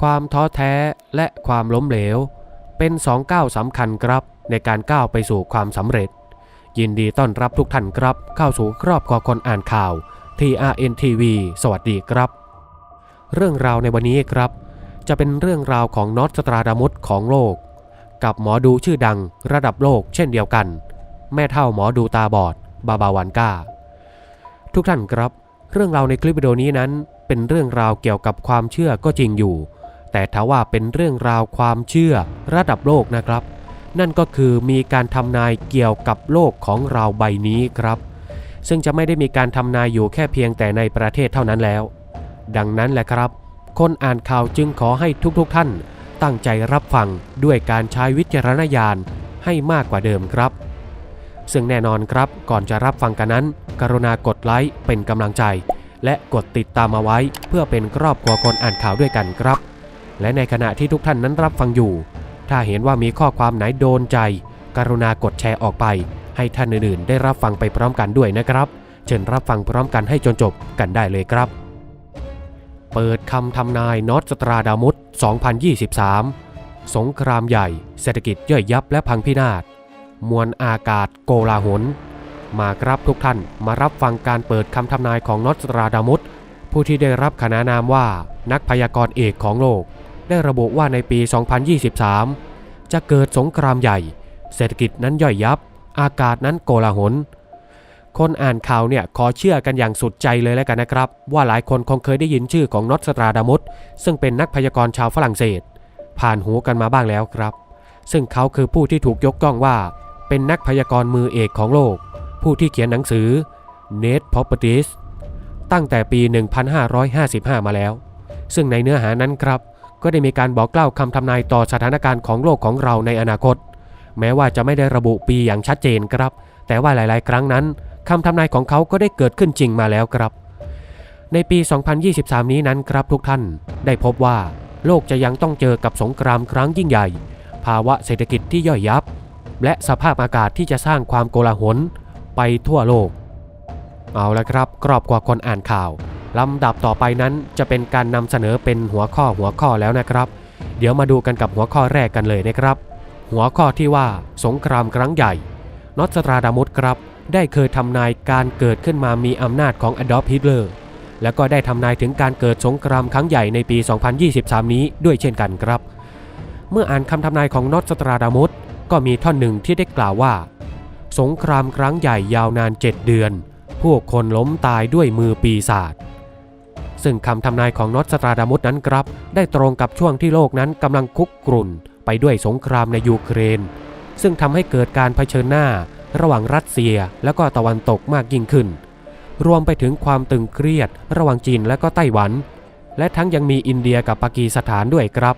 ความท้อแท้และความล้มเหลว เป็นสองก้าวสำคัญครับในการก้าวไปสู่ความสำเร็จ ยินดีต้อนรับทุกท่านครับ เข้าสู่ครอบครัวคนอ่านข่าว TRNTV สวัสดีครับ เรื่องราวในวันนี้ครับ จะเป็นเรื่องราวของนอตสตราดามุสของโลก กับหมอดูชื่อดังระดับโลกเช่นเดียวกัน แม่เท่าหมอดูตาบอด บาบาวันกาทุกท่านครับ เรื่องราวในคลิปวิดีโอนี้นั้นเป็นเรื่องราวเกี่ยวกับความเชื่อก็จริงอยู่ แต่ถ้าว่าเป็นเรื่องราวความเชื่อระดับโลกนะครับ นั่นก็คือมีการทำนายเกี่ยวกับโลกของเราใบนี้ครับ ซึ่งจะไม่ได้มีการทำนายอยู่แค่เพียงแต่ในประเทศเท่านั้นแล้ว ดังนั้นแหละครับ คนอ่านข่าวจึงขอให้ทุกๆทท่าน ตั้งใจรับฟังด้วยการใช้วิจารณญาณให้มากกว่าเดิมครับ ซึ่งแน่นอนครับก่อนจะรับฟังกันนั้น กรุณากดไลค์เป็นกำลังใจ และกดติดตามเอาไว้เพื่อเป็นครอบครัวคนอ่านข่าวด้วยกันครับ และในขณะที่ทุกท่านนั้นรับฟังอยู่ ถ้าเห็นว่ามีข้อความไหนโดนใจ กรุณากดแชร์ออกไป ให้ท่านอื่นๆ ได้รับฟังไปพร้อมกันด้วยนะครับ เชิญรับฟังพร้อมกันให้จนจบกันได้เลยครับ เปิดคำทำนายนอตสตราดามุส2023 สงครามใหญ่ เศรษฐกิจย่อยยับและพังพินาศ มวลอากาศโกลาหล มาครับทุกท่านมารับฟังการเปิดคำทำนายของนอตสตราดามุสผู้ที่ได้รับขนานามว่านักพยากรณ์เอกของโลก ได้ระบุว่าในปี 2023 จะเกิดสงครามใหญ่ เศรษฐกิจนั้นย่อยยับ อากาศนั้นโกลาหล คนอ่านข่าวเนี่ยขอเชื่อกันอย่างสุดใจเลยแล้วกันนะครับ ว่าหลายคนคงเคยได้ยินชื่อของนอตสตราดามุสซึ่งเป็นนักพยากรณ์ชาวฝรั่งเศส ผ่านหูกันมาบ้างแล้วครับ ซึ่งเขาคือผู้ที่ถูกยกย่องว่า เป็นนักพยากรณ์มือเอกของโลก ผู้ที่เขียนหนังสือ Net Properties ตั้งแต่ปี 1555 มาแล้ว ซึ่งในเนื้อหานั้นครับ ก็ได้มีการบอกเล่าคำทำนายต่อสถานการณ์ของโลกของเราในอนาคต แม้ว่าจะไม่ได้ระบุปีอย่างชัดเจนครับ แต่ว่าหลาย ๆ ครั้งนั้นคำทำนายของเขาก็ได้เกิดขึ้นจริงมาแล้วครับ ในปี 2023 นี้นั้นครับทุกท่าน ได้พบว่า โลกจะยังต้องเจอกับสงครามครั้งยิ่งใหญ่ ภาวะเศรษฐกิจที่ย่อยยับ และสภาพอากาศที่จะสร้างความโกลาหลไปทั่วโลก เอาละครับกรอบกว่าคนอ่านข่าว ลำดับต่อไปนั้นจะเป็นการนำเสนอเป็นหัวข้อหัวข้อแล้วนะครับ เดี๋ยวมาดูกันกับหัวข้อแรกกันเลยนะครับ หัวข้อที่ว่าสงครามครั้งใหญ่นอสตราดามุสครับ ได้เคยทำนายการเกิดขึ้นมามีอำนาจของอดอล์ฟฮิตเลอร์แล้วก็ได้ทำนายถึงการเกิดสงครามครั้งใหญ่ในปี 2023 นี้ด้วยเช่นกันครับ เมื่ออ่านคำทำนายของนอสตราดามุสก็มีท่อนหนึ่งที่ได้กล่าวว่า สงครามครั้งใหญ่ยาวนาน 7 เดือน พวกคนล้มตายด้วยมือปีศาจ ซึ่งคำทำนายของนอตสตราดามุสนั้นครับ ได้ตรงกับช่วงที่โลกนั้นกำลังคุกกรุ่น ไปด้วยสงครามในยูเครน ซึ่งทำให้เกิดการเผชิญหน้า ระหว่างรัสเซียและก็ตะวันตกมากยิ่งขึ้น รวมไปถึงความตึงเครียด ระหว่างจีนและก็ไต้หวัน และทั้งยังมีอินเดียกับปากีสถานด้วยครับ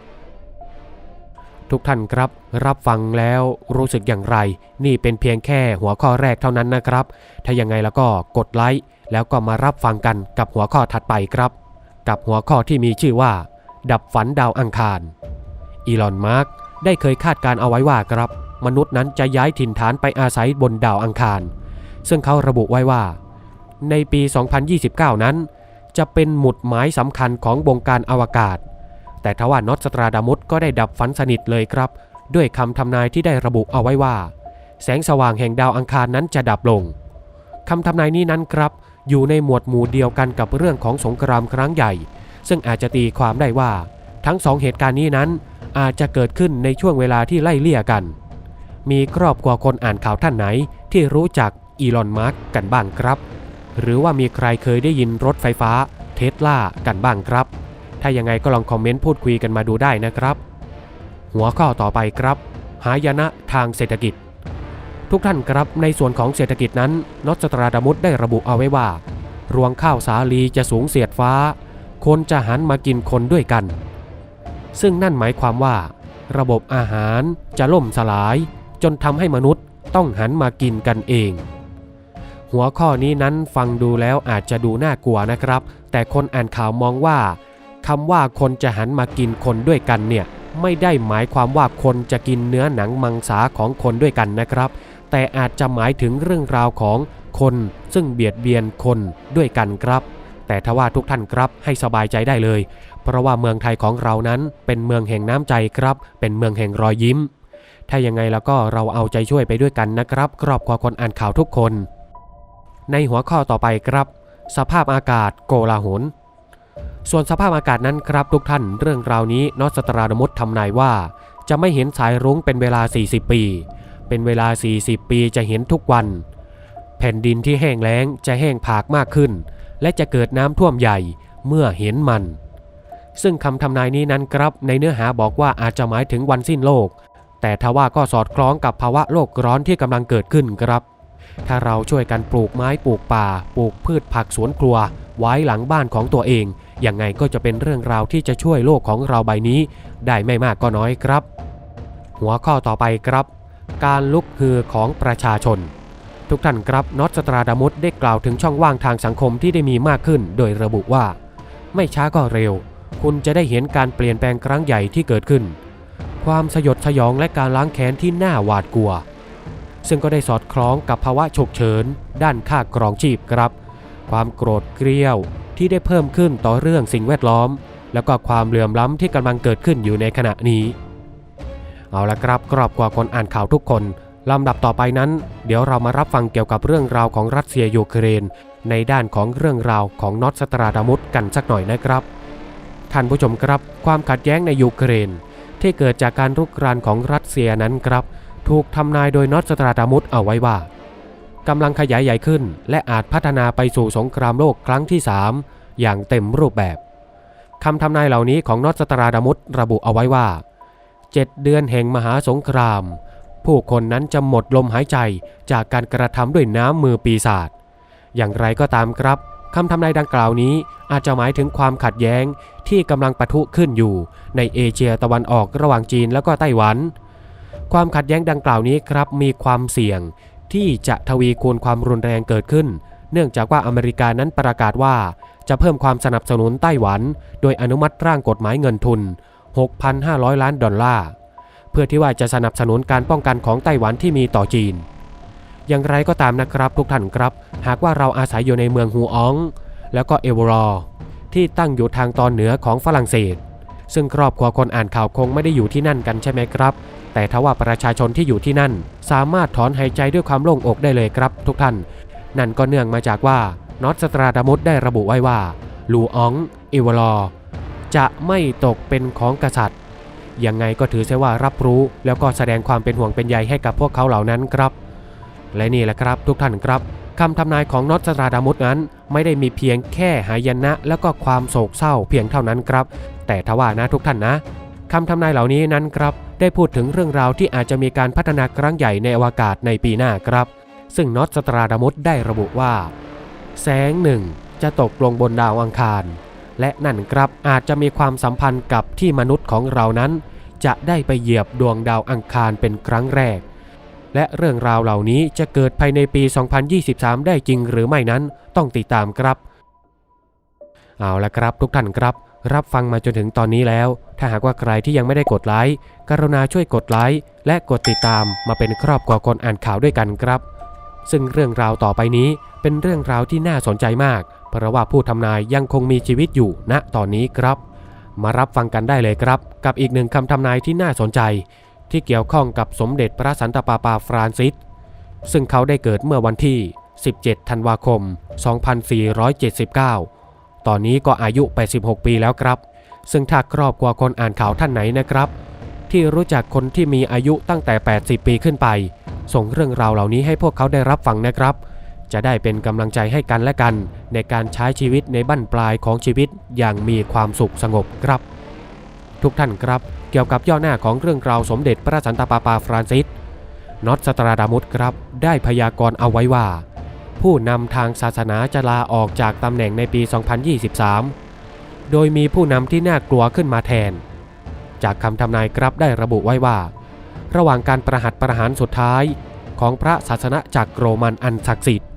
ทุกท่านครับ รับฟังแล้วรู้สึกอย่างไร นี่เป็นเพียงแค่หัวข้อแรกเท่านั้นนะครับ ถ้ายังไงแล้วก็กดไลค์ แล้วก็มารับฟังกันกับหัวข้อถัดไปครับ กับหัวข้อที่มีชื่อว่า ดับฝันดาวอังคาร อีลอน มาร์กได้เคยคาดการเอาไว้ว่าครับ มนุษย์นั้นจะย้ายถิ่นฐานไปอาศัยบนดาวอังคาร ซึ่งเขาระบุไว้ว่า ในปี 2029 นั้น จะเป็นหมุดหมายสำคัญของวงการอวกาศ แต่ทว่านอตสตราดามุสก็ได้ดับฝันสนิทเลยครับ ด้วยคำทำนายที่ได้ระบุเอาไว้ว่า แสงสว่างแห่งดาวอังคารนั้นจะดับลงคำทำนายนี้นั้นครับ อยู่ในหมวดหมู่เดียวกันกับเรื่องของสงครามครั้งใหญ่ ซึ่งอาจจะตีความได้ว่า ทั้งสองเหตุการณ์นี้นั้น อาจจะเกิดขึ้นในช่วงเวลาที่ไล่เลี่ยกัน มีครอบครัวคนอ่านข่าวท่านไหนที่รู้จักอีลอนมาร์กกันบ้างครับ หรือว่ามีใครเคยได้ยินรถไฟฟ้าเทสลากันบ้างครับ ถ้ายังไงก็ลองคอมเมนต์พูดคุยกันมาดูได้นะครับ หัวข้อต่อไปครับ หายนะทางเศรษฐกิจ ทุกท่านครับในส่วนของเศรษฐกิจนั้นนอสตราดามุสได้ระบุเอาไว้ว่า รวงข้าวสาลีจะสูงเสียดฟ้า คนจะหันมากินคนด้วยกัน ซึ่งนั่นหมายความว่า ระบบอาหารจะล่มสลาย จนทำให้มนุษย์ต้องหันมากินกันเอง หัวข้อนี้นั้นฟังดูแล้วอาจจะดูน่ากลัวนะครับ แต่คนอ่านข่าวมองว่าคำว่าคนจะหันมากินคนด้วยกันเนี่ยไม่ได้หมายความว่าคนจะกินเนื้อหนังมังสาของคนด้วยกันนะครับ แต่อาจจะหมายถึงเรื่องราวของคนซึ่งเบียดเบียนคนด้วยกันครับ แต่ทว่าทุกท่านครับให้สบายใจได้เลย เพราะว่าเมืองไทยของเรานั้นเป็นเมืองแห่งน้ำใจครับ เป็นเมืองแห่งรอยยิ้ม ถ้ายังไงแล้วก็เราเอาใจช่วยไปด้วยกันนะครับครอบครัวคนอ่านข่าวทุกคน ในหัวข้อต่อไปครับ สภาพอากาศโกลาหลส่วนสภาพอากาศนั้นครับทุกท่านเรื่องราวนี้นอสตราดมุสทำนายว่า จะไม่เห็นสายรุ้งเป็นเวลา 40 ปี เป็นเวลา 40 ปีจะเห็นทุกวัน แผ่นดินที่แห้งแล้งจะแห้งผากมากขึ้น และจะเกิดน้ำท่วมใหญ่เมื่อเห็นมัน ซึ่งคำทำนายนี้นั้นครับ ในเนื้อหาบอกว่าอาจจะหมายถึงวันสิ้นโลก แต่ทว่าก็สอดคล้องกับภาวะโลกร้อนที่กำลังเกิดขึ้นครับ ถ้าเราช่วยกันปลูกไม้ปลูกป่า ปลูกพืชผักสวนครัว ไว้หลังบ้านของตัวเองยังไงก็จะเป็นเรื่องราวที่จะช่วยโลกของเราใบนี้ ได้ไม่มากก็น้อยครับ หัวข้อต่อไปครับ การลุกฮือของประชาชน ทุกท่านครับนอตสตราดามุสได้กล่าวถึงช่องว่างทางสังคมที่ได้มีมากขึ้น โดยระบุว่า ไม่ช้าก็เร็ว คุณจะได้เห็นการเปลี่ยนแปลงครั้งใหญ่ที่เกิดขึ้น ความสยดสยองและการล้างแค้นที่น่าหวาดกลัว ซึ่งก็ได้สอดคล้องกับภาวะฉุกเฉิน ด้านค่ากรองชีพครับ ความโกรธเกรี้ยวที่ได้เพิ่มขึ้นต่อเรื่องสิ่งแวดล้อม แล้วก็ความเหลื่อมล้ำที่กำลังเกิดขึ้นอยู่ในขณะนี้ เอาละครับครอบครัวคนอ่านข่าวทุกคนลำดับต่อไปนั้น เดี๋ยวเรามารับฟังเกี่ยวกับเรื่องราวของรัสเซียยูเครน ในด้านของเรื่องราวของนอตสตราดามุสกันสักหน่อยนะครับ ท่านผู้ชมครับ ความขัดแย้งในยูเครน ที่เกิดจากการรุกรานของรัสเซียนั้นครับ ถูกทำนายโดยนอตสตราดามุสเอาไว้ว่ากำลังขยายใหญ่ขึ้น และอาจพัฒนาไปสู่สงครามโลกครั้งที่ 3 อย่างเต็มรูปแบบคำทำนายเหล่านี้ของนอตสตราดามุสระบุเอาไว้ว่า 7เดือนแห่งมหาสงคราม ผู้คนนั้นจะหมดลมหายใจจากการกระทำด้วยน้ำมือปีศาจอย่างไรก็ตามครับคำทำนายดังกล่าวนี้อาจจะหมายถึงความขัดแย้งที่กำลังปะทุขึ้นอยู่ในเอเชียตะวันออกระหว่างจีนแล้วก็ไต้หวัน ความขัดแย้งดังกล่าวนี้ครับมีความเสี่ยงที่จะทวีคูณความรุนแรงเกิดขึ้น เนื่องจากว่าอเมริกานั้นประกาศว่า จะเพิ่มความสนับสนุนไต้หวัน โดยอนุมัติร่างกฎหมายเงินทุน 6,500 ล้านดอลลาร์ เพื่อที่ว่าจะสนับสนุนการป้องกันของไต้หวันที่มีต่อจีน อย่างไรก็ตามนะครับทุกท่านครับ หากว่าเราอาศัยอยู่ในเมืองฮูออง แล้วก็เอเวอรอร์ที่ตั้งอยู่ทางตอนเหนือของฝรั่งเศส ซึ่งครอบครัวคนอ่านข่าวคงไม่ได้อยู่ที่นั่นกันใช่ไหมครับ แต่ทว่าประชาชนที่อยู่ที่นั่น สามารถถอนหายใจด้วยความโล่งอกได้เลยครับ ทุกท่าน นั่นก็เนื่องมาจากว่านอตสตราดามุสได้ระบุไว้ว่าลูอองเอเวอรอร์ จะไม่ตกเป็นของกษัตริย์ยังไงก็ถือเสียว่ารับรู้แล้วก็แสดงความเป็นห่วงเป็นใยให้กับพวกเขาเหล่านั้นครับ และนี่แหละครับทุกท่านครับคำทำนายของนอตสตราดามุสนั้น ไม่ได้มีเพียงแค่หายนะแล้วก็ความโศกเศร้าเพียงเท่านั้นครับ แต่ทว่านะทุกท่านนะคำทำนายเหล่านี้นั้นครับ ได้พูดถึงเรื่องราวที่อาจจะมีการพัฒนาครั้งใหญ่ในอวกาศในปีหน้าครับ ซึ่งนอตสตราดามุสได้ระบุว่า แสงหนึ่งจะตกลงบนดาวอังคาร และนั่นครับอาจจะมีความสัมพันธ์กับที่มนุษย์ของเรานั้น จะได้ไปเหยียบดวงดาวอังคารเป็นครั้งแรก และเรื่องราวเหล่านี้จะเกิดภายในปี 2023 ได้จริงหรือไม่นั้นต้องติดตามครับ เอาละครับทุกท่านครับ รับฟังมาจนถึงตอนนี้แล้ว ถ้าหากว่าใครที่ยังไม่ได้กดไลค์กรุณาช่วยกดไลค์และกดติดตามมาเป็นครอบครัวคนอ่านข่าวด้วยกันครับ ซึ่งเรื่องราวต่อไปนี้เป็นเรื่องราวที่น่าสนใจมาก เพราะว่าผู้ทำนายยังคงมีชีวิตอยู่ณตอนนี้ครับ มารับฟังกันได้เลยครับ กับอีกหนึ่งคำทำนายที่น่าสนใจ ที่เกี่ยวข้องกับสมเด็จพระสันตะปาปาฟรานซิส ซึ่งเขาได้เกิดเมื่อวันที่ 17 ธันวาคม 2479 ตอนนี้ก็อายุ 86 ปีแล้วครับ ซึ่งถ้าครอบครัวคนอ่านข่าวท่านไหนนะครับ ที่รู้จักคนที่มีอายุตั้งแต่ 80 ปีขึ้นไป ส่งเรื่องราวเหล่านี้ให้พวกเขาได้รับฟังนะครับ จะได้เป็นกำลังใจให้กันและกัน ในการใช้ชีวิตในบั้นปลายของชีวิตอย่างมีความสุขสงบครับ ทุกท่านครับ เกี่ยวกับย่อหน้าของเรื่องราวสมเด็จพระสันตะปาปาฟรานซิสนอตสตราดามุสครับ ได้พยากรณ์เอาไว้ว่า ผู้นำทางศาสนาจะลาออกจากตำแหน่งในปี 2023 โดยมีผู้นำที่น่ากลัวขึ้นมาแทน จากคำทำนายครับได้ระบุไว้ว่า ระหว่างการประหัตประหารสุดท้ายของพระศาสนาจักโรมันอันศักดิ์สิทธิ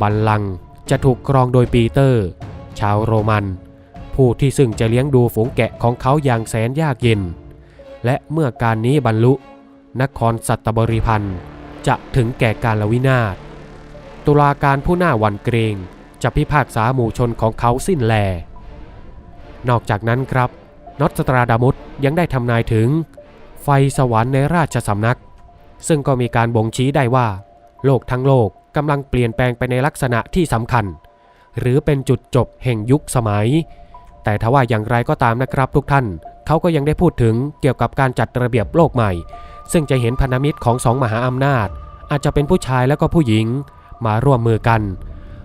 บัลลังก์จะถูกครองโดยปีเตอร์ ชาวโรมัน ผู้ที่ซึ่งจะเลี้ยงดูฝูงแกะของเขาอย่างแสนยากเย็น และเมื่อการนี้บรรลุ นครสัตบริพันธ์จะถึงแก่การละวินาศตุลาการผู้หน้าหวันเกรงจะพิพากษาหมู่ชนของเขาสิ้นแล นอกจากนั้นครับนอตสตราดามุสยังได้ทำนายถึง ไฟสวรรค์ในราชสำนัก ซึ่งก็มีการบ่งชี้ได้ว่า โลกทั้งโลก กำลังเปลี่ยนแปลงไปในลักษณะที่สำคัญ หรือเป็นจุดจบแห่งยุคสมัย แต่ทว่าอย่างไรก็ตามนะครับทุกท่าน เขาก็ยังได้พูดถึงเกี่ยวกับการจัดระเบียบโลกใหม่ ซึ่งจะเห็นพันธมิตรของสองมหาอำนาจ อาจจะเป็นผู้ชายและก็ผู้หญิง มาร่วมมือกัน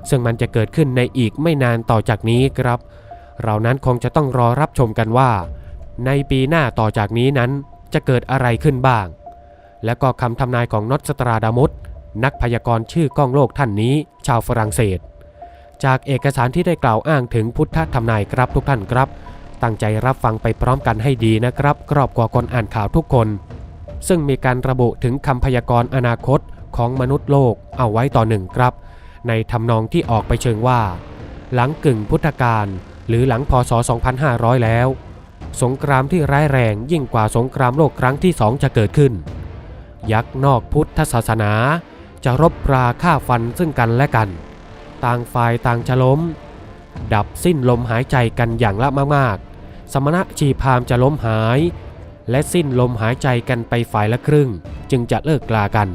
ซึ่งมันจะเกิดขึ้นในอีกไม่นานต่อจากนี้ครับ เรานั้นคงจะต้องรอรับชมกันว่า ในปีหน้าต่อจากนี้นั้นจะเกิดอะไรขึ้นบ้าง และก็คำทำนายของนอตสตราดามุส นักพยากรณ์ชื่อก้องโลกท่านนี้ ชาวฝรั่งเศส จากเอกสารที่ได้กล่าวอ้างถึงพุทธทำนายครับทุกท่านครับ ตั้งใจรับฟังไปพร้อมกันให้ดีนะครับครอบครัวคนอ่านข่าวทุกคน ซึ่งมีการระบุถึงคำพยากรณ์อนาคตของมนุษย์โลกเอาไว้ต่อหนึ่งครับ ในทำนองที่ออกไปเชิงว่า หลังกึ่งพุทธกาลหรือหลังพศ 2500 แล้ว สงครามที่ร้ายแรงยิ่งกว่าสงครามโลกครั้งที่สองจะเกิดขึ้น ยักษ์นอกพุทธศาสนา จะรบราฆ่าฟันซึ่งกันและกัน ต่างฝ่ายต่างจะล้ม ดับสิ้นลมหายใจกันอย่างละมากๆ สมณะชีพามจะล้มหาย และสิ้นลมหายใจกันไปฝ่ายละครึ่ง จึงจะเลิกกลากัน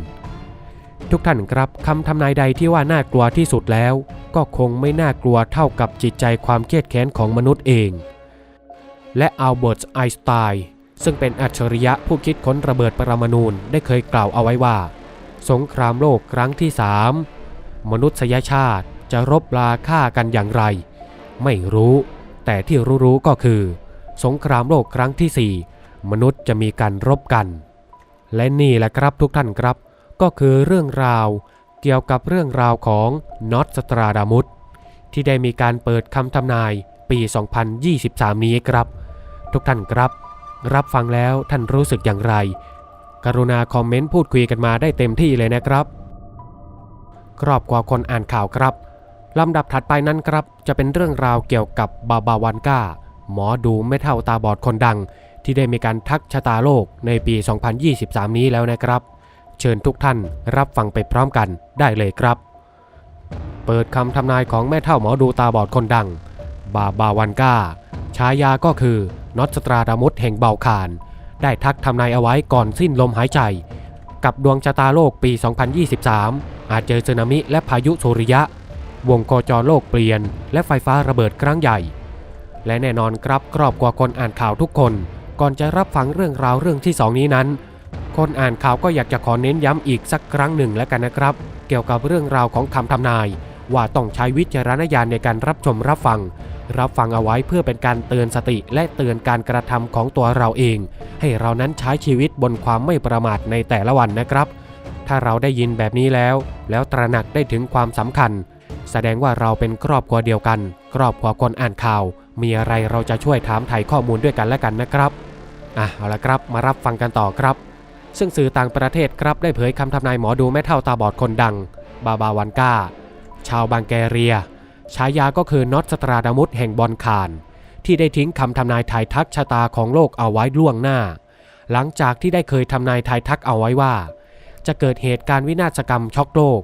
ทุกท่านครับคำทำนายใดที่ว่าน่ากลัวที่สุดแล้ว ก็คงไม่น่ากลัวเท่ากับจิตใจความเครียดแค้นของมนุษย์เอง และอัลเบิร์ตไอน์สไตน์ซึ่งเป็นอัจฉริยะผู้คิดค้นระเบิดปรมาณูได้เคยกล่าวเอาไว้ว่า สงครามโลกครั้งที่สามมนุษยชาติจะรบราฆ่ากันอย่างไร ไม่รู้ แต่ที่รู้ๆก็คือ สงครามโลกครั้งที่สี่มนุษย์จะมีการรบกัน และนี่แหละครับทุกท่านครับ ก็คือเรื่องราวเกี่ยวกับเรื่องราวของนอตสตราดามุสที่ได้มีการเปิดคำทำนายปี 2023 นี้ครับ ทุกท่านครับ รับฟังแล้วท่านรู้สึกอย่างไร กรุณาคอมเมนต์พูดคุยกันมาได้เต็มที่เลยนะครับ ครอบครัวคนอ่านข่าวครับลำดับถัดไปนั้นครับ จะเป็นเรื่องราวเกี่ยวกับบาบาวันกาหมอดูไม่เท่าตาบอดคนดัง ที่ได้มีการทักชะตาโลกในปี 2023 นี้แล้วนะครับ เชิญทุกท่านรับฟังไปพร้อมกันได้เลยครับ เปิดคำทำนายของแม่เท่าหมอดูตาบอดคนดัง บาบาวันกาฉายาก็คือนอตสตราดามุสแห่งเบาคาร ได้ทักทำนายเอาไว้ก่อนสิ้นลมหายใจ กับดวงชะตาโลกปี 2023 อาจเจอสึนามิและพายุโซริยะ วงโคจรโลกเปลี่ยน และไฟฟ้าระเบิดครั้งใหญ่ และแน่นอนครับครอบครัวคนอ่านข่าวทุกคน ก่อนจะรับฟังเรื่องราวเรื่องที่สองนี้นั้น คนอ่านข่าวก็อยากจะขอเน้นย้ำอีกสักครั้งหนึ่งแล้วกันนะครับ เกี่ยวกับเรื่องราวของคำทำนาย ว่าต้องใช้วิจารณญาณในการรับชมรับฟัง รับฟังเอาไว้เพื่อเป็นการเตือนสติและเตือนการกระทำของตัวเราเอง ให้เรานั้นใช้ชีวิตบนความไม่ประมาทในแต่ละวันนะครับ ถ้าเราได้ยินแบบนี้แล้ว แล้วตระหนักได้ถึงความสำคัญ แสดงว่าเราเป็นครอบครัวเดียวกัน ครอบครัวคนอ่านข่าว มีอะไรเราจะช่วยถามไถ่ข้อมูลด้วยกันและกันนะครับอะเอาละครับมารับฟังกันต่อครับ ซึ่งสื่อต่างประเทศครับได้เผยคำทำนายหมอดูแม่เท่าตาบอดคนดัง บาบาวันกา ชาวบังแกเรีย ฉายาก็คือนอตสตราดามุสแห่งบอนคาน ที่ได้ทิ้งคำทำนายทายทักชะตาของโลกเอาไว้ล่วงหน้า หลังจากที่ได้เคยทำนายทายทักเอาไว้ว่า จะเกิดเหตุการณ์วินาศกรรมช็อกโลก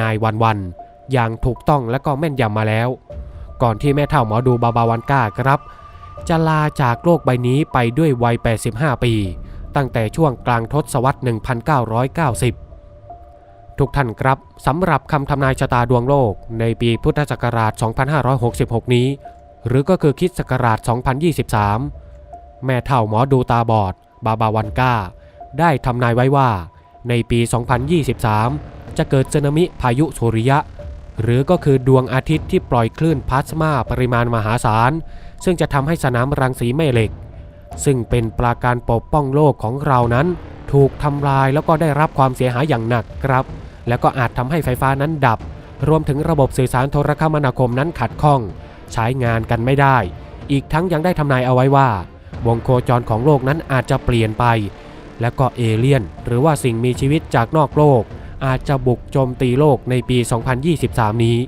นายวันวันอย่างถูกต้องและก็แม่นยำมาแล้ว ก่อนที่แม่เท่าหมอดูบาบาวันก้าครับ จะลาจากโลกใบนี้ไปด้วยวัย 85 ปี ตั้งแต่ช่วงกลางทศวรรษ 1990 ทุกท่านครับสำหรับคำทำนายชะตาดวงโลก ในปีพุทธศักราช 2566 นี้ หรือก็คือคิดศักราช 2023 แม่เท่าหมอดูตาบอด บาบาวันก้า ได้ทำนายไว้ว่า ในปี 2023 จะเกิดสึนามิพายุสุริยะ หรือก็คือดวงอาทิตย์ที่ปล่อยคลื่นพลาสมาปริมาณมหาศาล ซึ่งจะทำให้สนามรังสีแม่เหล็ก ซึ่งเป็นปราการปกป้องโลกของเรานั้นถูกทำลายแล้วก็ได้รับความเสียหายอย่างหนักครับ แล้วก็อาจทำให้ไฟฟ้านั้นดับ รวมถึงระบบสื่อสารโทรคมนาคมนั้นขัดข้อง ใช้งานกันไม่ได้ อีกทั้งยังได้ทำนายเอาไว้ว่า วงโคจรของโลกนั้นอาจจะเปลี่ยนไป และก็เอเลี่ยน หรือว่าสิ่งมีชีวิตจากนอกโลก อาจจะบุกโจมตีโลกในปี 2023 นี้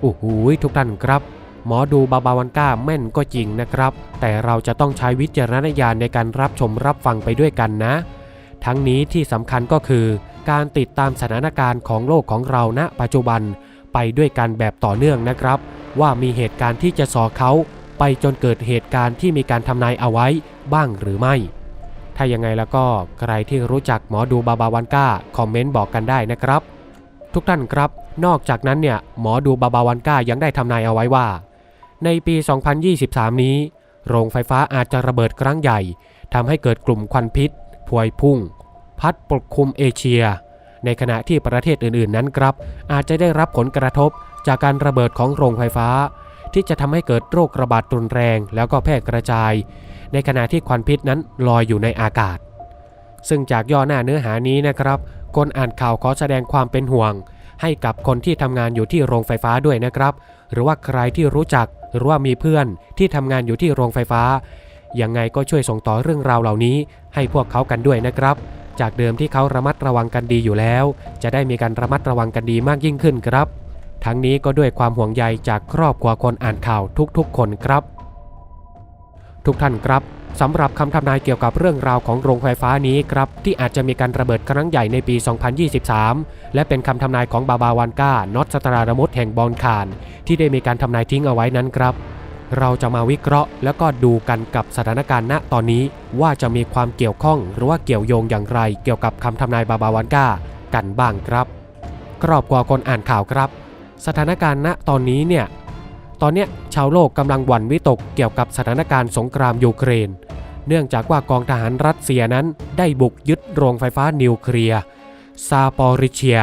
โอ้โหทุกท่านครับหมอดูบาบาวันก้าแม่นก็จริงนะครับ แต่เราจะต้องใช้วิจารณญาณในการรับชมรับฟังไปด้วยกันนะ ทั้งนี้ที่สำคัญก็คือ การติดตามสถานการณ์ของโลกของเราณปัจจุบันไปด้วยกันแบบต่อเนื่องนะครับ ว่ามีเหตุการณ์ที่จะสอเขาไปจนเกิดเหตุการณ์ที่มีการทำนายเอาไว้บ้างหรือไม่ ถ้ายังไงแล้วก็ใครที่รู้จักหมอดูบาบาวันก้าคอมเมนต์บอกกันได้นะครับ ทุกท่านครับ นอกจากนั้นเนี่ยหมอดูบาบาวันก้ายังได้ทำนายเอาไว้ว่า ในปี 2023 นี้ โรงไฟฟ้าอาจจะระเบิดครั้งใหญ่ทำให้เกิดกลุ่มควันพิษพวยพุ่ง พัดปกคลุมเอเชีย ในขณะที่ประเทศอื่นๆนั้นครับ อาจจะได้รับผลกระทบจากการระเบิดของโรงไฟฟ้า ที่จะทำให้เกิดโรคระบาดรุนแรงแล้วก็แพร่กระจาย ในขณะที่ควันพิษนั้นลอยอยู่ในอากาศ ซึ่งจากย่อหน้าเนื้อหานี้นะครับ คนอ่านข่าวขอแสดงความเป็นห่วง ให้กับคนที่ทำงานอยู่ที่โรงไฟฟ้าด้วยนะครับ หรือว่าใครที่รู้จักหรือว่ามีเพื่อนที่ทำงานอยู่ที่โรงไฟฟ้ายังไงก็ช่วยส่งต่อเรื่องราวเหล่านี้ให้พวกเขากันด้วยนะครับ จากเดิมที่เขาระมัดระวังกันดีอยู่แล้ว จะได้มีการระมัดระวังกันดีมากยิ่งขึ้นครับ ทั้งนี้ก็ด้วยความห่วงใยจากครอบครัวคนอ่านข่าวทุกๆ คนครับ ทุกท่านครับสำหรับคำทำนายเกี่ยวกับเรื่องราวของโรงไฟฟ้านี้ครับ ที่อาจจะมีการระเบิดครั้งใหญ่ในปี 2023 และเป็นคำทำนายของบาบาวันกานอตสตราดมุตแห่งบอลคานที่ได้มีการทำนายทิ้งเอาไว้นั้นครับ เราจะมาวิเคราะห์ แล้วก็ดูกันกับสถานการณ์ณตอนนี้ ว่าจะมีความเกี่ยวข้องหรือว่าเกี่ยวโยงอย่างไร เกี่ยวกับคำทำนายบาบาวันกากันบ้างครับครอบครัวคนอ่านข่าวครับ สถานการณ์ณตอนนี้เนี่ยตอนนี้ชาวโลกกำลังหวั่นวิตกเกี่ยวกับสถานการณ์สงครามยูเครน เนื่องจากว่ากองทหารรัสเซียนั้นได้บุกยึดโรงไฟฟ้านิวเคลียร์ซาปอริเชีย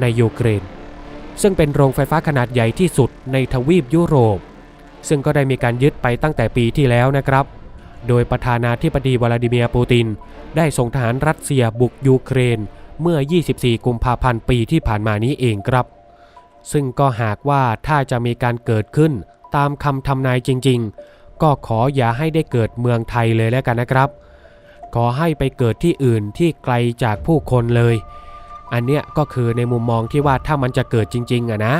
ในยูเครน ซึ่งเป็นโรงไฟฟ้าขนาดใหญ่ที่สุดในทวีปยุโรป ซึ่งก็ได้มีการยึดไปตั้งแต่ปีที่แล้วนะครับ โดยประธานาธิบดีวลาดิเมียร์ปูติน ได้ส่งทหารรัสเซียบุกยูเครน เมื่อ 24 กุมภาพันธ์ปีที่ผ่านมานี้เองครับ ซึ่งก็หากว่าถ้าจะมีการเกิดขึ้นตามคำทำนายจริง ๆ ก็ขออย่าให้ได้เกิดเมืองไทยเลยแล้วกันนะครับ ขอให้ไปเกิดที่อื่นที่ไกลจากผู้คนเลย อันเนี้ยก็คือในมุมมองที่ว่าถ้ามันจะเกิดจริงๆอะนะ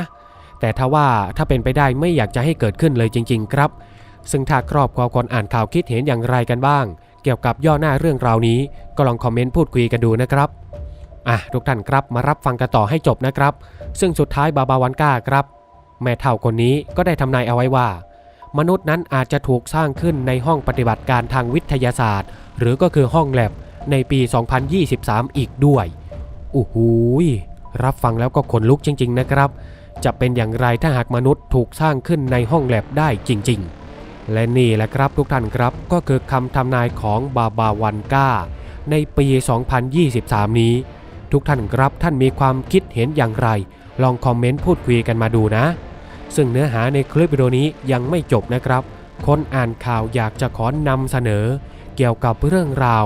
แต่ถ้าว่าถ้าเป็นไปได้ไม่อยากจะให้เกิดขึ้นเลยจริง ๆ ครับ ซึ่งถ้าครอบครัวคนอ่านข่าวคิดเห็นอย่างไรกันบ้าง เกี่ยวกับย่อหน้าเรื่องราวนี้ ก็ลองคอมเมนต์พูดคุยกันดูนะครับอะทุกท่านครับมารับฟังกันต่อให้จบนะครับ ซึ่งสุดท้ายบาบาวันก้าครับ แม่เฒ่าคนนี้ก็ได้ทำนายเอาไว้ว่า มนุษย์นั้นอาจจะถูกสร้างขึ้นในห้องปฏิบัติการทางวิทยาศาสตร์ หรือก็คือห้องแลบในปี 2023 อีกด้วยโอ้โหยรับฟังแล้วก็ขนลุกจริง ๆ นะครับ จะเป็นอย่างไรถ้าหากมนุษย์ถูกสร้างขึ้นในห้องแลบได้จริง ๆ และนี่แหละครับทุกท่านครับก็คือคำทำนายของบาบาวันก้า ในปี 2023 นี้ ทุกท่านครับท่านมีความคิดเห็นอย่างไร ลองคอมเมนต์พูดคุยกันมาดูนะ ซึ่งเนื้อหาในคลิปวิดีโอนี้ยังไม่จบนะครับ คนอ่านข่าวอยากจะขอนำเสนอ เกี่ยวกับเรื่องราว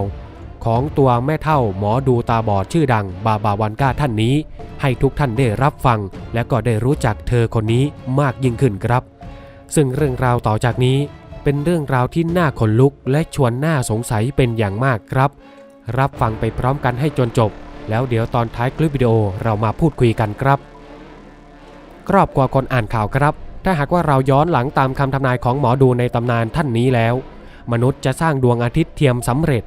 ของตัวแม่เท่าหมอดูตาบอดชื่อดังบาบาวันก้าท่านนี้ ให้ทุกท่านได้รับฟัง และก็ได้รู้จักเธอคนนี้มากยิ่งขึ้นครับ ซึ่งเรื่องราวต่อจากนี้ เป็นเรื่องราวที่น่าขนลุกและชวนน่าสงสัยเป็นอย่างมากครับ รับฟังไปพร้อมกันให้จนจบ แล้วเดี๋ยวตอนท้ายคลิปวิดีโอเรามาพูดคุยกันครับครอบครัวคนอ่านข่าวครับ ถ้าหากว่าเราย้อนหลังตามคำทำนายของหมอดูในตำนานท่านนี้แล้ว มนุษย์จะสร้างดวงอาทิตย์เทียมสำเร็จ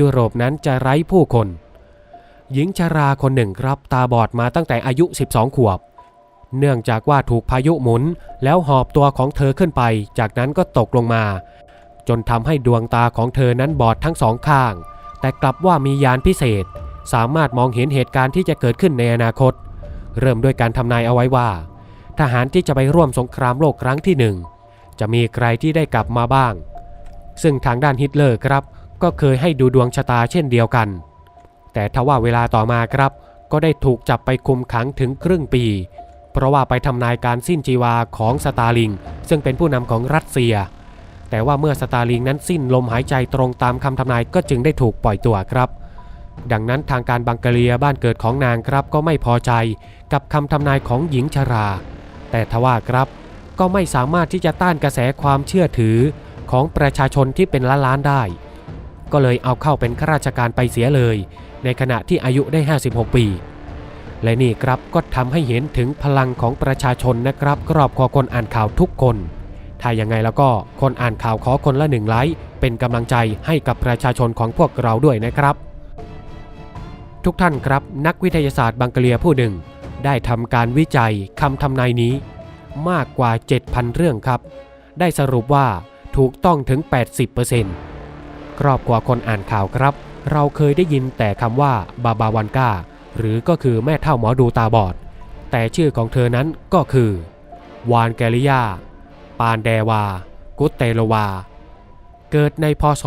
ยุโรปนั้นจะไร้ผู้คน หญิงชราคนหนึ่งครับตาบอดมาตั้งแต่อายุ 12 ขวบ เนื่องจากว่าถูกพายุหมุนแล้วหอบตัวของเธอขึ้นไป จากนั้นก็ตกลงมา จนทำให้ดวงตาของเธอนั้นบอดทั้งสองข้าง แต่กลับว่ามียานพิเศษ สามารถมองเห็นเหตุการณ์ที่จะเกิดขึ้นในอนาคต เริ่มด้วยการทำนายเอาไว้ว่า ทหารที่จะไปร่วมสงครามโลกครั้งที่หนึ่งจะมีใครที่ได้กลับมาบ้าง ซึ่งทางด้านฮิตเลอร์ครับ ก็เคยให้ดูดวงชะตาเช่นเดียวกัน แต่ทว่าเวลาต่อมาครับ ก็ได้ถูกจับไปคุมขังถึงครึ่งปี เพราะว่าไปทำนายการสิ้นจีวาของสตาลิง ซึ่งเป็นผู้นำของรัสเซีย แต่ว่าเมื่อสตาลิงนั้นสิ้นลมหายใจตรงตามคำทำนายก็จึงได้ถูกปล่อยตัวครับดังนั้นทางการบังกเลียบ้านเกิดของนางครับก็ไม่พอใจกับคำทำนายของหญิงชรา แต่ทว่าครับก็ไม่สามารถที่จะต้านกระแสความเชื่อถือของประชาชนที่เป็นล้านๆได้ ก็เลยเอาเข้าเป็นข้าราชการไปเสียเลย ในขณะที่อายุได้ 56 ปี และนี่ครับก็ทำให้เห็นถึงพลังของประชาชนนะครับครอบครัวคนอ่านข่าวทุกคน ถ้ายังไงแล้วก็คนอ่านข่าวขอคนละหนึ่งไลค์เป็นกำลังใจให้กับประชาชนของพวกเราด้วยนะครับ ทุกท่านครับนักวิทยาศาสตร์บังกเลียผู้หนึ่ง ได้ทำการวิจัยคำทำนายนี้ มากกว่า 7,000 เรื่องครับ ได้สรุปว่าถูกต้องถึง 80% ครอบครัวคนอ่านข่าวครับ เราเคยได้ยินแต่คำว่าบาบาวันกาหรือก็คือแม่เท่าหมอดูตาบอด แต่ชื่อของเธอนั้นก็คือ วานแกลิยา ปานแดวา กุตเตโลวา เกิดในพศ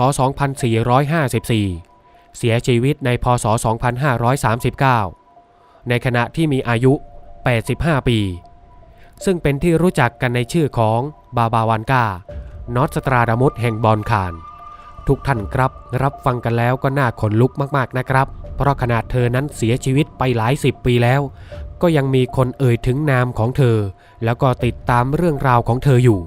2454 เสียชีวิตในพศ 2539 ในขณะที่มีอายุ 85 ปี ซึ่งเป็นที่รู้จักกันในชื่อของบาบาวันกานอตสตราดามุสแห่งบอนคาน ทุกท่านครับ รับฟังกันแล้วก็น่าขนลุกมากๆนะครับ เพราะขนาดเธอนั้นเสียชีวิตไปหลายสิบปีแล้ว ก็ยังมีคนเอ่ยถึงนามของเธอ แล้วก็ติดตามเรื่องราวของเธออยู่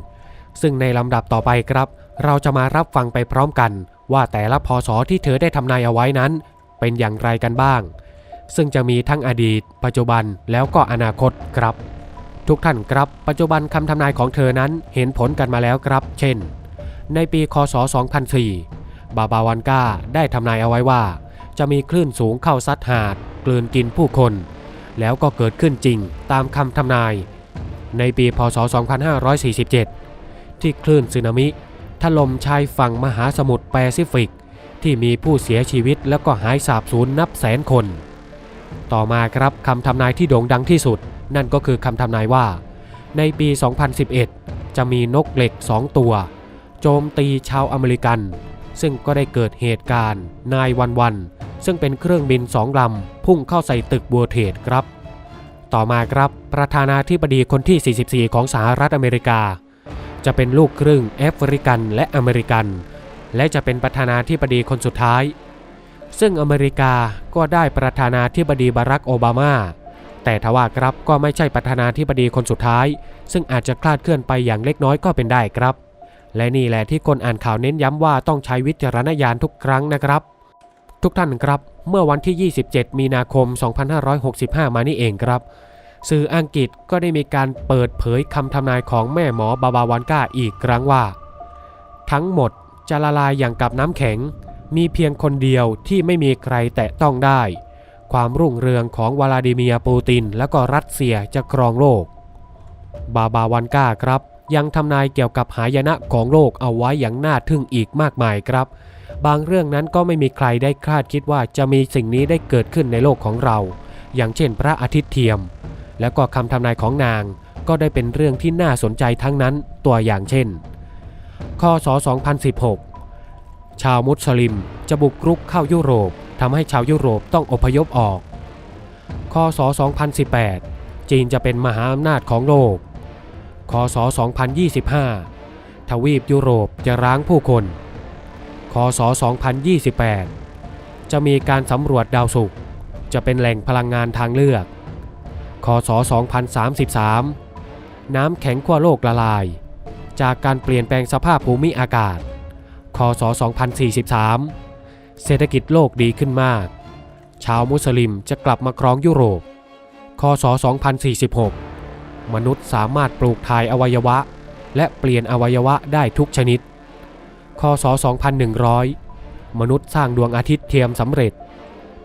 ซึ่งในลำดับต่อไปครับ เราจะมารับฟังไปพร้อมกัน ว่าแต่ละพศที่เธอได้ทำนายเอาไว้นั้น เป็นอย่างไรกันบ้าง ซึ่งจะมีทั้งอดีต ปัจจุบันแล้วก็อนาคตครับ ทุกท่านครับ ปัจจุบันคำทำนายของเธอนั้นเห็นผลกันมาแล้วครับ เช่น ในปีคศ 2004 บาบาวันกาได้ทำนายเอาไว้ว่า จะมีคลื่นสูงเข้าซัดหาดกลืนกินผู้คน แล้วก็เกิดขึ้นจริงตามคำทำนาย ในปีพศ 2547 ที่คลื่นสึนามิถล่มชายฝั่งมหาสมุทรแปซิฟิก ที่มีผู้เสียชีวิตแล้วก็หายสาบสูญนับแสนคน ต่อมาครับคำทำนายที่โด่งดังที่สุด นั่นก็คือคำทำนายว่า ในปี 2011 จะมีนกเหล็ก 2 ตัว จมตีชาวอเมริกัน ซึ่งก็ได้เกิดเหตุการณ์ นายวันวัน ซึ่งเป็นเครื่องบินสองลำพุ่งเข้าใส่ตึกบัวเทดครับ ต่อมาครับประธานาธิบดีคนที่ 44 ของสหรัฐอเมริกา จะเป็นลูกครึ่งแอฟริกันและอเมริกัน และจะเป็นประธานาธิบดีคนสุดท้าย ซึ่งอเมริกาก็ได้ประธานาธิบดีบารักโอบามาแต่ทว่าครับก็ไม่ใช่ประธานาธิบดีคนสุดท้าย ซึ่งอาจจะคลาดเคลื่อนไปอย่างเล็กน้อยก็เป็นได้ครับ และนี่แหละที่คนอ่านข่าวเน้นย้ำว่าต้องใช้วิจารณญาณทุกครั้งนะครับ ทุกท่านครับ เมื่อวันที่ 27 มีนาคม 2565 มานี่เองครับ สื่ออังกฤษก็ได้มีการเปิดเผยคำทำนายของแม่หมอบาบาวันกาอีกครั้งว่า ทั้งหมดจะละลายอย่างกับน้ำแข็ง มีเพียงคนเดียวที่ไม่มีใครแตะต้องได้ ความรุ่งเรืองของวลาดิเมียร์ปูติน และก็รัสเซียจะครองโลก บาบาวันกาครับ ยังทำนายเกี่ยวกับหายนะของโลกเอาไว้อย่างน่าทึ่งอีกมากมายครับ บางเรื่องนั้นก็ไม่มีใครได้คาดคิดว่าจะมีสิ่งนี้ได้เกิดขึ้นในโลกของเรา อย่างเช่นพระอาทิตย์เทียม และก็คำทำนายของนางก็ได้เป็นเรื่องที่น่าสนใจทั้งนั้นตัวอย่างเช่นคศ 2016 ชาวมุสลิมจะบุกรุกเข้ายุโรปทำให้ชาวยุโรปต้องอพยพออกคศ 2018 จีนจะเป็นมหาอำนาจของโลก คศ 2025 ทวีปยุโรปจะร้างผู้คน คศ 2028 จะมีการสำรวจดาวศุกร์ จะเป็นแหล่งพลังงานทางเลือก คศ 2033 น้ำแข็งขั้วโลกละลาย จากการเปลี่ยนแปลงสภาพภูมิอากาศ คศ 2043 เศรษฐกิจโลกดีขึ้นมาก ชาวมุสลิมจะกลับมาครองยุโรป คศ 2046 มนุษย์สามารถปลูกถ่ายอวัยวะ และเปลี่ยนอวัยวะได้ทุกชนิด คศ 2100 มนุษย์สร้างดวงอาทิตย์เทียมสำเร็จ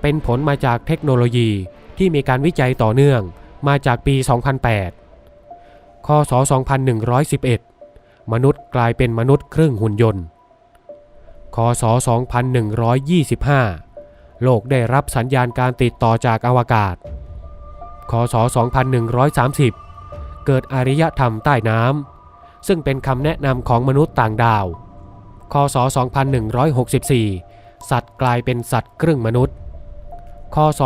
เป็นผลมาจากเทคโนโลยีที่มีการวิจัยต่อเนื่องมาจากปี 2008 คศ 2111 มนุษย์กลายเป็นมนุษย์ครึ่งหุ่นยนต์ คศ 2125 โลกได้รับสัญญาณการติดต่อจากอวกาศ คศ 2130 เกิดอารยธรรมใต้น้ำซึ่งเป็นคำแนะนำของมนุษย์ต่างดาว คศ 2164 สัตว์กลายเป็นสัตว์ครึ่งมนุษย์ คศ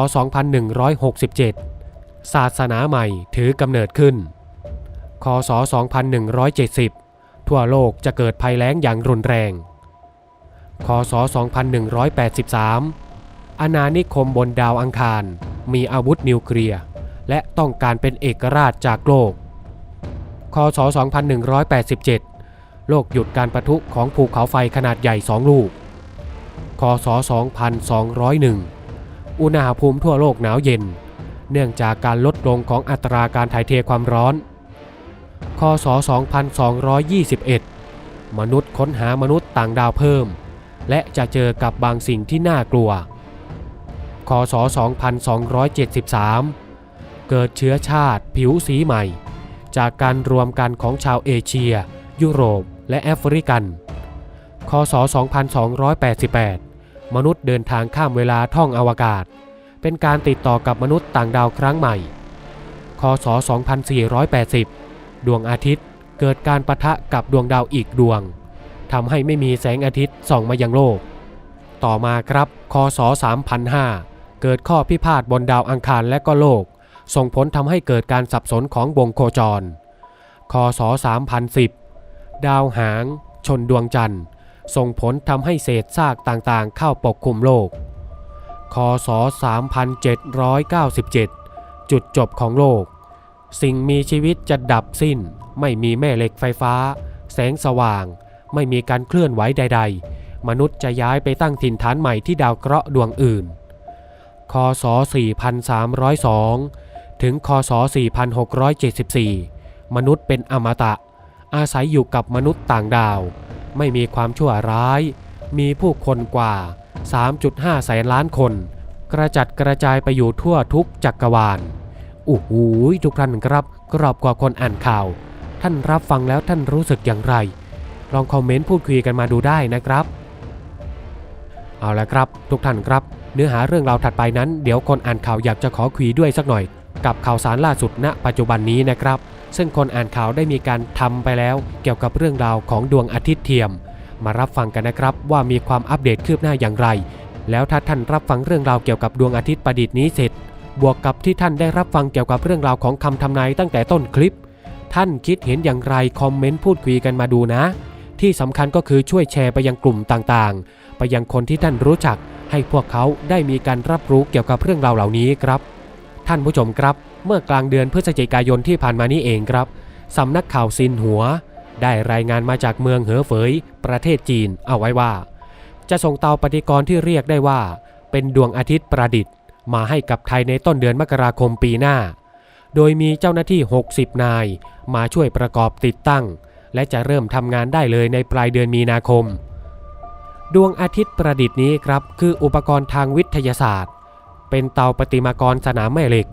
2167 ศาสนาใหม่ถือกำเนิดขึ้น คศ 2170 ทั่วโลกจะเกิดภัยแล้งอย่างรุนแรง คศ 2183 อาณานิคมบนดาวอังคารมีอาวุธนิวเคลียร์และต้องการเป็นเอกราชจากโลก คศ 2187 โลกหยุดการประทุของภูเขาไฟขนาดใหญ่สองลูก คศ 2201 อุณหภูมิทั่วโลกหนาวเย็น เนื่องจากการลดลงของอัตราการถ่ายเทความร้อน คศ 2221 มนุษย์ค้นหามนุษย์ต่างดาวเพิ่ม และจะเจอกับบางสิ่งที่น่ากลัว คศ 2273 เกิดเชื้อชาติผิวสีใหม่ จากการรวมกันของชาวเอเชีย ยุโรป และแอฟริกัน คศ 2288 มนุษย์เดินทางข้ามเวลาท่องอวกาศ เป็นการติดต่อกับมนุษย์ต่างดาวครั้งใหม่ คศ 2480 ดวงอาทิตย์เกิดการปะทะกับดวงดาวอีกดวงทำให้ไม่มีแสงอาทิตย์ส่องมายังโลก ต่อมาครับ คศ 3005 เกิดข้อพิพาทบนดาวอังคารและก็โลก ส่งผลทำให้เกิดการสับสนของวงโคจร คศ 3010 ดาวหาง ชนดวงจันทร์ ส่งผลทำให้เศษซากต่างๆ เข้าปกคลุมโลก คศ 3797 จุดจบของโลก สิ่งมีชีวิตจะดับสิ้น ไม่มีแม่เหล็กไฟฟ้า แสงสว่าง ไม่มีการเคลื่อนไหวใด ๆ มนุษย์จะย้ายไปตั้งถิ่นฐานใหม่ที่ดาวเคราะห์ดวงอื่น คศ 4302 ถึงคศ 4674 มนุษย์เป็นอมตะ อาศัยอยู่กับมนุษย์ต่างดาว ไม่มีความชั่วร้าย มีผู้คนกว่า 3.5 แสนล้านคน กระจัดกระจายไปอยู่ทั่วทุกจักรวาลโอ้โหทุกท่านครับกรอบกว่าคนอ่านข่าว ท่านรับฟังแล้วท่านรู้สึกอย่างไร ลองคอมเมนต์พูดคุยกันมาดูได้นะครับ เอาละครับ ทุกท่านครับ เนื้อหาเรื่องราวถัดไปนั้น เดี๋ยวคนอ่านข่าวอยากจะขอคุยด้วยสักหน่อย กับข่าวสารล่าสุดณปัจจุบันนี้นะครับ ซึ่งคนอ่านข่าวได้มีการทำไปแล้วเกี่ยวกับเรื่องราวของดวงอาทิตย์เทียม มารับฟังกันนะครับว่ามีความอัปเดตคืบหน้าอย่างไร แล้วถ้าท่านรับฟังเรื่องราวเกี่ยวกับดวงอาทิตย์ประดิษฐ์นี้เสร็จ บวกกับที่ท่านได้รับฟังเกี่ยวกับเรื่องราวของคำทำนายตั้งแต่ต้นคลิป ท่านคิดเห็นอย่างไรคอมเมนต์พูดคุยกันมาดูนะ ที่สำคัญก็คือช่วยแชร์ไปยังกลุ่มต่างๆ ไปยังคนที่ท่านรู้จักให้พวกเขาได้มีการรับรู้เกี่ยวกับเรื่องราวเหล่านี้ครับ ท่านผู้ชมครับ เมื่อกลางเดือนพฤศจิกายนที่ผ่านมานี้เองครับสำนักข่าวซินหัว ได้รายงานมาจากเมืองเหอเฟย ประเทศจีนเอาไว้ว่า จะส่งเตาปฏิกรณ์ที่เรียกได้ว่า เป็นดวงอาทิตย์ประดิษฐ์ มาให้กับไทยในต้นเดือนมกราคมปีหน้า โดยมีเจ้าหน้าที่ 60 นาย มาช่วยประกอบติดตั้ง และจะเริ่มทำงานได้เลยในปลายเดือนมีนาคม ดวงอาทิตย์ประดิษฐ์นี้ครับคืออุปกรณ์ทางวิทยาศาสตร์ เป็นเตาปฏิมากรสนามแม่เหล็ก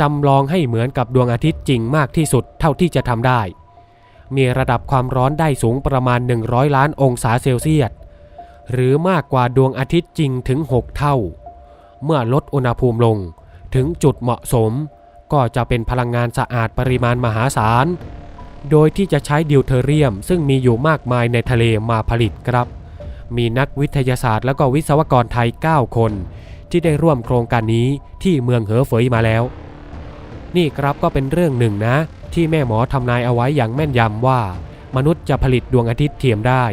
จำลองให้เหมือนกับดวงอาทิตย์จริงมากที่สุดเท่าที่จะทำได้ มีระดับความร้อนได้สูงประมาณ 100 ล้านองศาเซลเซียส หรือมากกว่าดวงอาทิตย์จริงถึง 6 เท่า เมื่อลดอุณหภูมิลงถึงจุดเหมาะสม ก็จะเป็นพลังงานสะอาดปริมาณมหาศาล โดยที่จะใช้ดิวเทอเรียม ซึ่งมีอยู่มากมายในทะเลมาผลิตครับ มีนักวิทยาศาสตร์และก็วิศวกรไทย 9 คน ที่ได้ร่วมโครงการนี้ที่เมืองเหอเฟยมาแล้ว นี่ครับก็เป็นเรื่องหนึ่งนะ ที่แม่หมอทำนายเอาไว้อย่างแม่นยำว่า มนุษย์จะผลิตดวงอาทิตย์เทียมได้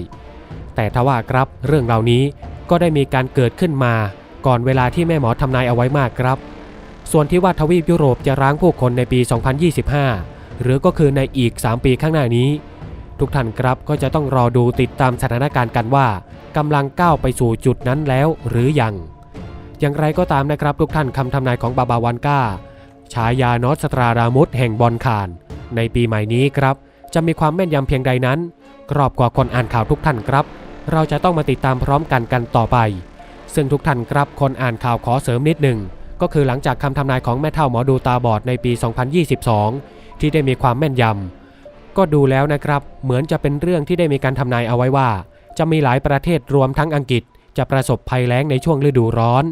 แต่ทว่าครับเรื่องเหล่านี้ก็ได้มีการเกิดขึ้นมา ก่อนเวลาที่แม่หมอทำนายเอาไว้มากครับ ส่วนที่ว่าทวีปยุโรปจะร้างผู้คนในปี 2025 หรือก็คือในอีก 3 ปีข้างหน้านี้ ทุกท่านครับก็จะต้องรอดูติดตามสถานการณ์กันว่ากำลังก้าวไปสู่จุดนั้นแล้วหรือยัง อย่างไรก็ตามนะครับทุกท่านคำทำนายของบาบาวันก้าฉายานอสตราดามุสแห่งบอลคาน ในปีใหม่นี้ครับ จะมีความแม่นยำเพียงใดนั้นกรอบกว่าคนอ่านข่าวทุกท่านครับ เราจะต้องมาติดตามพร้อมกันกันต่อไป ซึ่งทุกท่านครับคนอ่านข่าวขอเสริมนิดหนึ่งก็คือหลังจากคำทำนายของแม่เท่าหมอดูตาบอดในปี 2022 ที่ได้มีความแม่นยำก็ดูแล้วนะครับ เหมือนจะเป็นเรื่องที่ได้มีการทำนายเอาไว้ว่า จะมีหลายประเทศรวมทั้งอังกฤษ จะประสบภัยแล้งในช่วงฤดูร้อน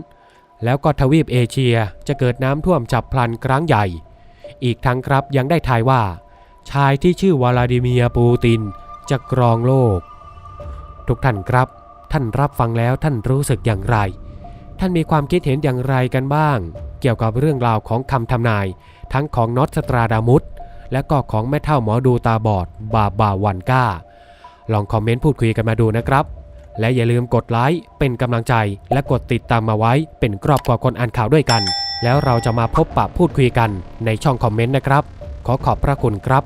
แล้วก็ทวีปเอเชียจะเกิดน้ำท่วมฉับพลันครั้งใหญ่ อีกทั้งครับยังได้ทายว่า ชายที่ชื่อวลาดิเมียร์ปูตินจะครองโลก ทุกท่านครับ ท่านรับฟังแล้วท่านรู้สึกอย่างไร ท่านมีความคิดเห็นอย่างไรกันบ้าง เกี่ยวกับเรื่องราวของคำทำนาย ทั้งของนอตสตราดามุสและก็ของแม่เท่าหมอดูตาบอดบาบาวันก้า ลองคอมเมนต์พูดคุยกันมาดูนะครับ และอย่าลืมกดไลค์เป็นกำลังใจ และกดติดตามมาไว้เป็นกรอบกว่าคนอ่านข่าวด้วยกัน แล้วเราจะมาพบปะพูดคุยกันในช่องคอมเมนต์นะครับ ขอขอบพระคุณครับ